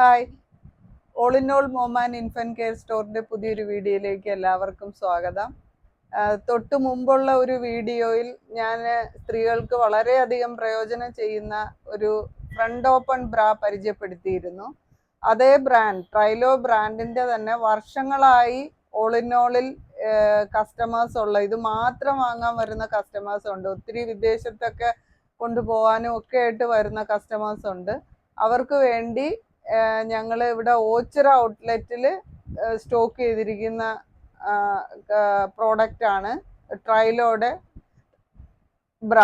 Hi. All in all mom and infant care സ്റ്റോറിന്റെ പുതിയൊരു വീഡിയോയിലേക്ക് എല്ലാവർക്കും സ്വാഗതം. തൊട്ടു മുമ്പുള്ള ഒരു വീഡിയോയിൽ ഞാൻ സ്ത്രീകൾക്ക് വളരെയധികം പ്രയോജനം ചെയ്യുന്ന ഒരു ഫ്രണ്ട് ഓപ്പൺ ബ്രാ പരിചയപ്പെടുത്തിയിരുന്നു. അതേ ബ്രാൻഡ് ട്രൈലോ ബ്രാൻഡിന്റെ തന്നെ വർഷങ്ങളായി ഓൾ ഇൻ ഓളിൽ കസ്റ്റമേഴ്സ് ഉള്ള ഇത് മാത്രം വാങ്ങാൻ വരുന്ന കസ്റ്റമേഴ്സ് ഉണ്ട്. ഒത്തിരി വിദേശത്തൊക്കെ കൊണ്ടുപോകാനും ഒക്കെ ആയിട്ട് വരുന്ന കസ്റ്റമേഴ്സ് ഉണ്ട്. അവർക്ക് വേണ്ടി ഞങ്ങൾ ഇവിടെ ഓച്ചിറ ഔട്ട്ലെറ്റിൽ സ്റ്റോക്ക് ചെയ്തിരിക്കുന്ന പ്രോഡക്റ്റ് ആണ് ട്രൈലോയുടെ ബ്ര.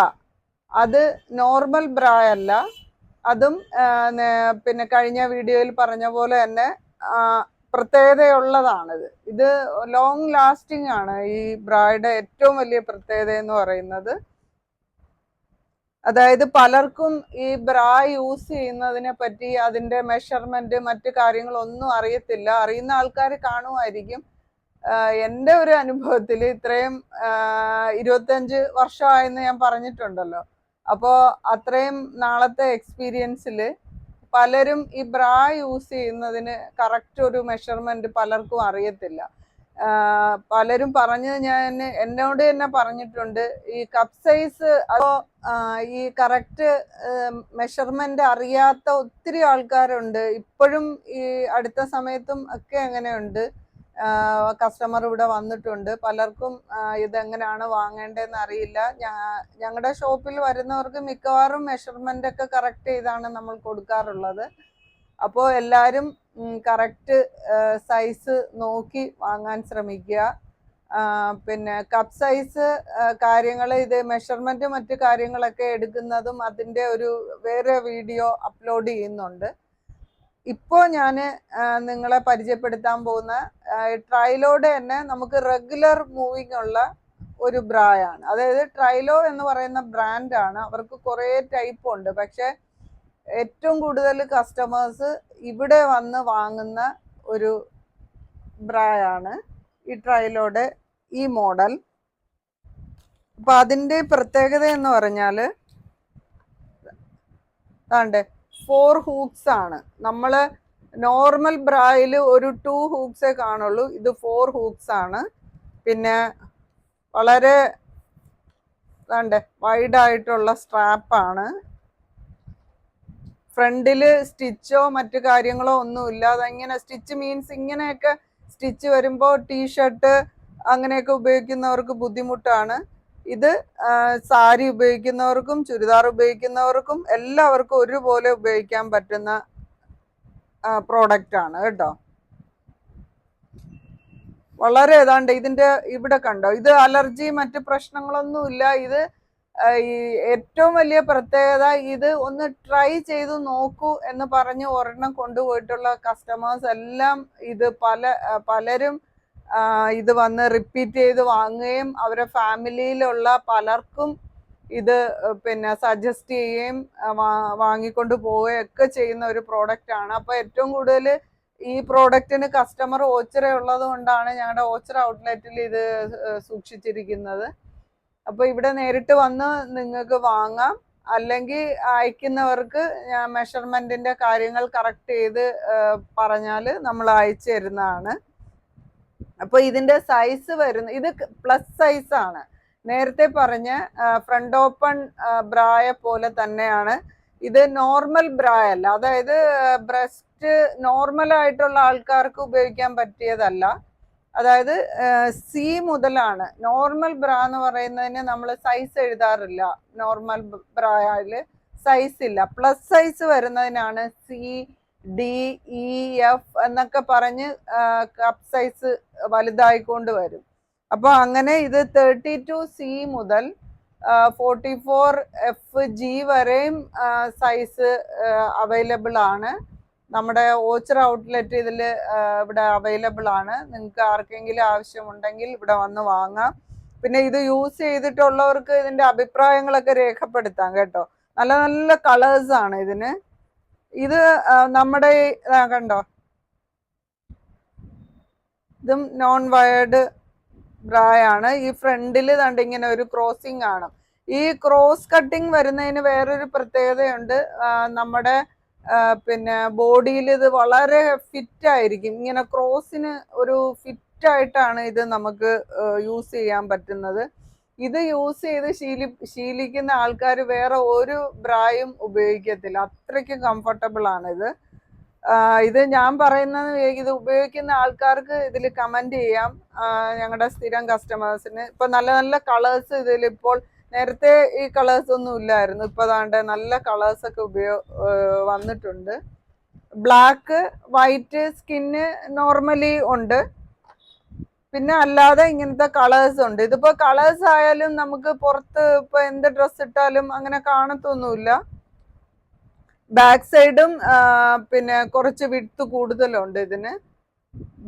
അത് നോർമൽ ബ്ര അല്ല. അതും പിന്നെ കഴിഞ്ഞ വീഡിയോയിൽ പറഞ്ഞ പോലെ തന്നെ പ്രത്യേകതയുള്ളതാണിത്. ഇത് ലോങ് ലാസ്റ്റിംഗ് ആണ് ഈ ബ്രായുടെ ഏറ്റവും വലിയ പ്രത്യേകത എന്ന് പറയുന്നത്. അതായത് പലർക്കും ഈ ബ്രാ യൂസ് ചെയ്യുന്നതിനെ പറ്റി അതിന്റെ മെഷർമെന്റ് മറ്റു കാര്യങ്ങളൊന്നും അറിയത്തില്ല. അറിയുന്ന ആൾക്കാർ കാണുമായിരിക്കും. എന്റെ ഒരു അനുഭവത്തിൽ ഇത്രയും ഇരുപത്തഞ്ച് വർഷമായെന്ന് ഞാൻ പറഞ്ഞിട്ടുണ്ടല്ലോ. അപ്പോൾ അത്രയും നാളത്തെ എക്സ്പീരിയൻസിൽ പലരും ഈ ബ്രാ യൂസ് ചെയ്യുന്നതിന് കറക്റ്റ് ഒരു മെഷർമെന്റ് പലർക്കും അറിയത്തില്ല. പലരും പറഞ്ഞ് ഞാൻ എന്നോട് തന്നെ പറഞ്ഞിട്ടുണ്ട്. ഈ കപ്പ് സൈസ് അതോ ഈ കറക്റ്റ് മെഷർമെന്റ് അറിയാത്ത ഒത്തിരി ആൾക്കാരുണ്ട്. ഇപ്പോഴും ഈ അടുത്ത സമയത്തും ഒക്കെ അങ്ങനെയുണ്ട്. കസ്റ്റമർ ഇവിടെ വന്നിട്ടുണ്ട്. പലർക്കും ഇതെങ്ങനെയാണ് വാങ്ങേണ്ടതെന്ന് അറിയില്ല. ഞങ്ങളുടെ ഷോപ്പിൽ വരുന്നവർക്ക് മിക്കവാറും മെഷർമെന്റ് ഒക്കെ കറക്റ്റ് ചെയ്താണ് നമ്മൾ കൊടുക്കാറുള്ളത്. അപ്പോൾ എല്ലാവരും കറക്റ്റ് സൈസ് നോക്കി വാങ്ങാൻ ശ്രമിക്കുക. പിന്നെ കപ്പ് സൈസ് കാര്യങ്ങൾ ഇത് മെഷർമെന്റ് മറ്റു കാര്യങ്ങളൊക്കെ എടുക്കുന്നതും അതിന്റെ ഒരു വേറെ വീഡിയോ അപ്ലോഡ് ചെയ്യുന്നുണ്ട്. ഇപ്പോൾ ഞാൻ നിങ്ങളെ പരിചയപ്പെടുത്താൻ പോകുന്ന ട്രൈലോഡ് തന്നെ നമുക്ക് റെഗുലർ മൂവിങ് ഉള്ള ഒരു ബ്രായാണ് അതായത് ട്രൈലോ എന്ന് പറയുന്ന ബ്രാൻഡാണ് അവർക്ക് കുറേ ടൈപ്പ് ഉണ്ട്. പക്ഷെ ഏറ്റവും കൂടുതൽ കസ്റ്റമേഴ്സ് ഇവിടെ വന്ന് വാങ്ങുന്ന ഒരു ബ്രായാണ് ഈ ട്രയലോടെ ഈ മോഡൽ അപ്പൊ അതിന്റെ പ്രത്യേകത എന്ന് പറഞ്ഞാൽ താണ്ടേ ഫോർ ഹൂക്സ് ആണ്. നമ്മൾ നോർമൽ ബ്രായിൽ ഒരു ടു ഹൂക്സേ കാണുള്ളൂ. ഇത് ഫോർ ഹൂക്സ് ആണ്. പിന്നെ വളരെ താണ്ടേ വൈഡ് ആയിട്ടുള്ള സ്ട്രാപ്പാണ് ഫ്രണ്ടിൽ സ്റ്റിച്ചോ മറ്റു കാര്യങ്ങളോ ഒന്നുമില്ല ഇങ്ങനെ സ്റ്റിച്ച് മീൻസ് ഇങ്ങനെയൊക്കെ സ്റ്റിച്ച് വരുമ്പോൾ ടീഷർട്ട് അങ്ങനെയൊക്കെ ഉപയോഗിക്കുന്നവർക്ക് ബുദ്ധിമുട്ടാണ്. ഇത് സാരി ഉപയോഗിക്കുന്നവർക്കും ചുരിദാർ ഉപയോഗിക്കുന്നവർക്കും എല്ലാവർക്കും ഒരുപോലെ ഉപയോഗിക്കാൻ പറ്റുന്ന പ്രോഡക്റ്റ് ആണ് കേട്ടോ. വളരെ ഏതാണ്ട് ഇതിന്റെ ഇവിടെ കണ്ടോ? ഇത് അലർജി മറ്റു പ്രശ്നങ്ങളൊന്നുമില്ല. ഇത് ആ, ഈ ഏറ്റവും വലിയ പ്രത്യേകത ഇത് ഒന്ന് ട്രൈ ചെയ്ത് നോക്കൂ എന്ന് പറഞ്ഞ് ഒരെണ്ണം കൊണ്ടുപോയിട്ടുള്ള കസ്റ്റമേഴ്സ് എല്ലാം ഇത് പല പലരും ഇത് വന്ന് റിപ്പീറ്റ് ചെയ്ത് വാങ്ങുകയും അവരെ ഫാമിലിയിലുള്ള പലർക്കും ഇത് പിന്നെ സജസ്റ്റ് ചെയ്യുകയും വാങ്ങിക്കൊണ്ട് പോവുകയും ഒക്കെ ചെയ്യുന്ന ഒരു പ്രോഡക്റ്റ് ആണ്. അപ്പൊ ഏറ്റവും കൂടുതൽ ഈ പ്രോഡക്റ്റിന് കസ്റ്റമർ ഓച്ചറ ഉള്ളത് കൊണ്ടാണ് ഞങ്ങളുടെ ഓച്ചറ ഔട്ട്ലെറ്റിൽ ഇത് സൂക്ഷിച്ചിരിക്കുന്നത്. അപ്പൊ ഇവിടെ നേരിട്ട് വന്ന് നിങ്ങൾക്ക് വാങ്ങാം. അല്ലെങ്കിൽ അയക്കുന്നവർക്ക് ഞാൻ മെഷർമെന്റിന്റെ കാര്യങ്ങൾ കറക്റ്റ് ചെയ്ത് പറഞ്ഞാൽ നമ്മൾ അയച്ചു തരുന്നതാണ്. അപ്പൊ ഇതിന്റെ സൈസ് വരുന്ന ഇത് പ്ലസ് സൈസ് ആണ്. നേരത്തെ പറഞ്ഞ ഫ്രണ്ട് ഓപ്പൺ ബ്രായ പോലെ തന്നെയാണ്. ഇത് നോർമൽ ബ്രായ അല്ല. അതായത് ബ്രസ്റ്റ് നോർമൽ ആയിട്ടുള്ള ആൾക്കാർക്ക് ഉപയോഗിക്കാൻ പറ്റിയതല്ല. അതായത് സി മുതലാണ്. നോർമൽ ബ്രാ എന്ന് പറയുന്നതിന് നമ്മൾ സൈസ് എഴുതാറില്ല. നോർമൽ ബ്രായിൽ സൈസ് ഇല്ല. പ്ലസ് സൈസ് വരുന്നതിനാണ് സി ഡി ഇ എഫ് എന്നൊക്കെ പറഞ്ഞ് കപ്പ് സൈസ് വലുതായിക്കൊണ്ട് വരും. അപ്പോൾ അങ്ങനെ ഇത് തേർട്ടി ടു സി മുതൽ ഫോർട്ടി ഫോർ എഫ് ജി വരെയും സൈസ് അവൈലബിൾ ആണ് നമ്മുടെ ഓച്ചർ ഔട്ട്ലെറ്റ് ഇതിൽ ഇവിടെ അവൈലബിൾ ആണ്. നിങ്ങൾക്ക് ആർക്കെങ്കിലും ആവശ്യമുണ്ടെങ്കിൽ ഇവിടെ വന്ന് വാങ്ങാം. പിന്നെ ഇത് യൂസ് ചെയ്തിട്ടുള്ളവർക്ക് ഇതിന്റെ അഭിപ്രായങ്ങളൊക്കെ രേഖപ്പെടുത്താം കേട്ടോ. നല്ല നല്ല കളേഴ്സ് ആണ് ഇതിന്. ഇത് നമ്മുടെ കണ്ടോ? ഇതും നോൺ വയേർഡ് ബ്രായാണ് ഈ ഫ്രണ്ടിൽ കണ്ട് ഇങ്ങനെ ഒരു ക്രോസിംഗ് ആണ് ഈ ക്രോസ് കട്ടിങ് വരുന്നതിന് വേറൊരു പ്രത്യേകതയുണ്ട്. നമ്മുടെ പിന്നെ ബോഡിയിൽ ഇത് വളരെ ഫിറ്റ് ആയിരിക്കും. ഇങ്ങനെ ക്രോസിന് ഒരു ഫിറ്റ് ആയിട്ടാണ് ഇത് നമുക്ക് യൂസ് ചെയ്യാൻ പറ്റുന്നത്. ഇത് യൂസ് ചെയ്ത് ശീലി ശീലിക്കുന്ന ആൾക്കാർ വേറെ ഒരു ബ്രായും ഉപയോഗിക്കത്തില്ല. അത്രയ്ക്കും കംഫർട്ടബിൾ ആണ് ഇത്. ഇത് ഞാൻ പറയുന്നത് ഇത് ഉപയോഗിക്കുന്ന ആൾക്കാർക്ക് ഇതിൽ കമന്റ് ചെയ്യാം. ഞങ്ങളുടെ സ്ഥിരം കസ്റ്റമേഴ്സിന് ഇപ്പം നല്ല നല്ല കളേഴ്സ് ഇതിൽ ഇപ്പോൾ നേരത്തെ ഈ കളേഴ്സ് ഒന്നും ഇല്ലായിരുന്നു. ഇപ്പൊ അതാണ്ട് നല്ല കളേഴ്സ് ഒക്കെ ഉപയോ വന്നിട്ടുണ്ട്. ബ്ലാക്ക് വൈറ്റ് സ്കിന്ന് നോർമലി ഉണ്ട്. പിന്നെ അല്ലാതെ ഇങ്ങനത്തെ കളേഴ്സ് ഉണ്ട്. ഇതിപ്പോ കളേഴ്സ് ആയാലും നമുക്ക് പുറത്ത് ഇപ്പൊ എന്ത് ഡ്രസ് ഇട്ടാലും അങ്ങനെ കാണത്തൊന്നുമില്ല. ബാക്ക് സൈഡും പിന്നെ കുറച്ച് വിടുത്ത് കൂടുതലുണ്ട് ഇതിന്.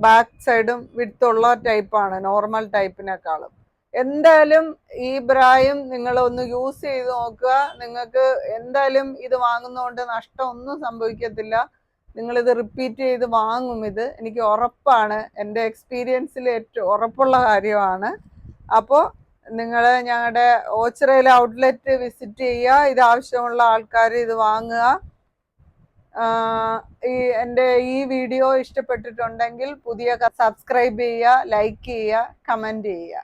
ബാക്ക് സൈഡും വിടുത്തുള്ള ടൈപ്പാണ് നോർമൽ ടൈപ്പിനേക്കാളും എന്തായാലും ഈ ബ്രായും നിങ്ങൾ ഒന്ന് യൂസ് ചെയ്ത് നോക്കുക. നിങ്ങൾക്ക് എന്തായാലും ഇത് വാങ്ങുന്നതുകൊണ്ട് നഷ്ടം ഒന്നും സംഭവിക്കത്തില്ല. ഇത് റിപ്പീറ്റ് ചെയ്ത് വാങ്ങും ഇത്. എനിക്ക് ഉറപ്പാണ്. എന്റെ എക്സ്പീരിയൻസിൽ ഏറ്റവും ഉറപ്പുള്ള കാര്യമാണ്. അപ്പോൾ നിങ്ങൾ ഞങ്ങളുടെ ഓച്ചിറയിലെ ഔട്ട്ലെറ്റ് വിസിറ്റ് ചെയ്യുക ഇത് ആവശ്യമുള്ള ആൾക്കാർ ഇത് വാങ്ങുക. ഈ എന്റെ ഈ വീഡിയോ ഇഷ്ടപ്പെട്ടിട്ടുണ്ടെങ്കിൽ പുതിയ സബ്സ്ക്രൈബ് ചെയ്യുക ലൈക്ക് ചെയ്യുക കമന്റ് ചെയ്യുക.